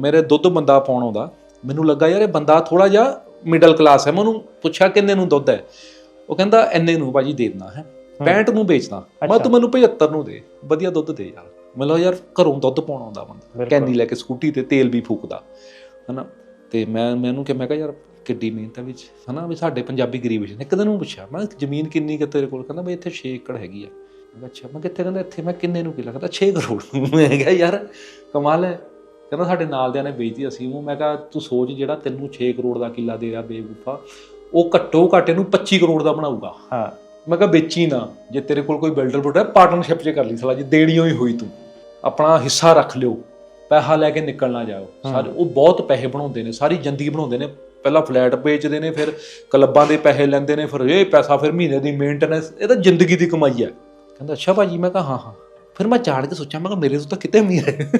ਮੇਰੇ ਦੁੱਧ ਬੰਦਾ ਪਾਉਣ ਆਉਂਦਾ ਮੈਨੂੰ ਲੱਗਾ ਯਾਰ ਇਹ ਬੰਦਾ ਥੋੜਾ ਜਿਹਾ ਮਿਡਲ ਕਲਾਸ ਹੈ ਮੈਂ ਉਹਨੂੰ ਪੁੱਛਿਆ ਕਿੰਨੇ ਨੂੰ ਦੁੱਧ ਹੈ? ਉਹ ਕਹਿੰਦਾ ਇੰਨੇ ਨੂੰ ਭਾਜੀ ਦੇ ਦੇਣਾ ਹੈ 65 ਨੂੰ ਵੇਚਦਾ। ਮੈਂ। ਤੂੰ ਮੈਨੂੰ 75 ਨੂੰ ਦੇ ਵਧੀਆ ਦੁੱਧ ਦੇ ਯਾਰ। ਮਤਲਬ ਯਾਰ ਘਰੋਂ ਦੁੱਧ ਪਾਉਣ ਆਉਂਦਾ ਬੰਦਾ। ਕੈਨੀ ਲੈ ਕੇ ਸਕੂਟੀ ਤੇ ਤੇਲ ਵੀ ਫੂਕਦਾ ਹਨਾ? ਤੇ ਮੈਂ ਮੈਨੂੰ ਕਿ ਮੈਂ ਕਿਹਾ ਯਾਰ ਕਿੱਡੀ ਮਿਹਨਤ ਹੈ ਵਿੱਚ ਹਨਾ? ਵੀ ਸਾਡੇ ਪੰਜਾਬੀ ਗਰੀਬ ਸੀ। ਇੱਕ ਦਿਨ ਨੂੰ ਪੁੱਛਿਆ ਮੈਂ ਜ਼ਮੀਨ ਕਿੰਨੀ ਕਿ ਤੇਰੇ ਕੋਲ? ਕਹਿੰਦਾ ਬਈ ਇੱਥੇ 6 ਏਕੜ ਹੈਗੀ ਆ। ਮੈਂ ਅੱਛਾ ਮੈਂ ਕਿੱਥੇ ਕਹਿੰਦਾ ਇੱਥੇ ਮੈਂ ਕਿੰਨੇ ਨੂੰ ਕਿਲਾ ਕਹਿੰਦਾ 6 ਕਰੋੜ। ਮੈਂ ਕਿਹਾ ਯਾਰ ਕਮਾਲ ਹੈ। ਕਹਿੰਦਾ ਸਾਡੇ ਨਾਲ ਦਿਆਂ ਨੇ ਵੇਚਦੀ ਅਸੀਂ ਉਹ ਮੈਂ ਕਿਹਾ ਤੂੰ ਸੋਚ ਜਿਹੜਾ ਤੈਨੂੰ 6 ਕਰੋੜ ਦਾ ਕਿੱਲਾ ਦੇ ਰਿਹਾ ਬੇਵਕੂਫਾ ਉਹ ਘੱਟੋ ਘੱਟ ਇਹਨੂੰ 25 ਕਰੋੜ ਦਾ ਬਣਾਊਗਾ। ਹਾਂ। ਮੈਂ ਕਿਹਾ ਵੇਚੀ ਨਾ ਜੇ ਤੇਰੇ ਕੋਲ ਕੋਈ ਬਿਲਡਰ ਬੁਲਡਰ ਹੈ ਪਾਰਟਨਰਸ਼ਿਪ 'ਚ ਕਰ ਲਈ ਸਲਾ ਜੇ ਦੇਣੀ ਹੋਈ ਹੋਈ ਤੂੰ ਆਪਣਾ ਹਿੱਸਾ ਰੱਖ ਲਿਓ ਪੈਸਾ ਲੈ ਕੇ ਨਿਕਲ ਨਾ ਜਾਓ। ਸਾਰੇ ਉਹ ਬਹੁਤ ਪੈਸੇ ਬਣਾਉਂਦੇ ਨੇ ਸਾਰੀ ਜ਼ਿੰਦਗੀ ਬਣਾਉਂਦੇ ਨੇ ਪਹਿਲਾਂ ਫਲੈਟ ਵੇਚਦੇ ਨੇ ਫਿਰ ਕਲੱਬਾਂ ਦੇ ਪੈਸੇ ਲੈਂਦੇ ਨੇ ਫਿਰ ਇਹ ਪੈਸਾ ਫਿਰ ਮਹੀਨੇ ਦੀ ਮੇਨਟੇਨੈਂਸ ਇਹ ਤਾਂ ਜ਼ਿੰਦਗੀ ਦੀ ਕਮਾਈ ਹੈ। ਕਹਿੰਦਾ ਅੱਛਾ ਭਾਜੀ ਮੈਂ ਕਿਹਾ ਹਾਂ ਹਾਂ। ਫਿਰ ਮੈਂ ਝਾੜ ਕੇ ਸੋਚਿਆ ਮੈਂ ਕਿਹਾ ਮੇਰੇ ਤੋਂ ਤਾਂ ਕਿਤੇ ਅਮੀਰ ਹੈ।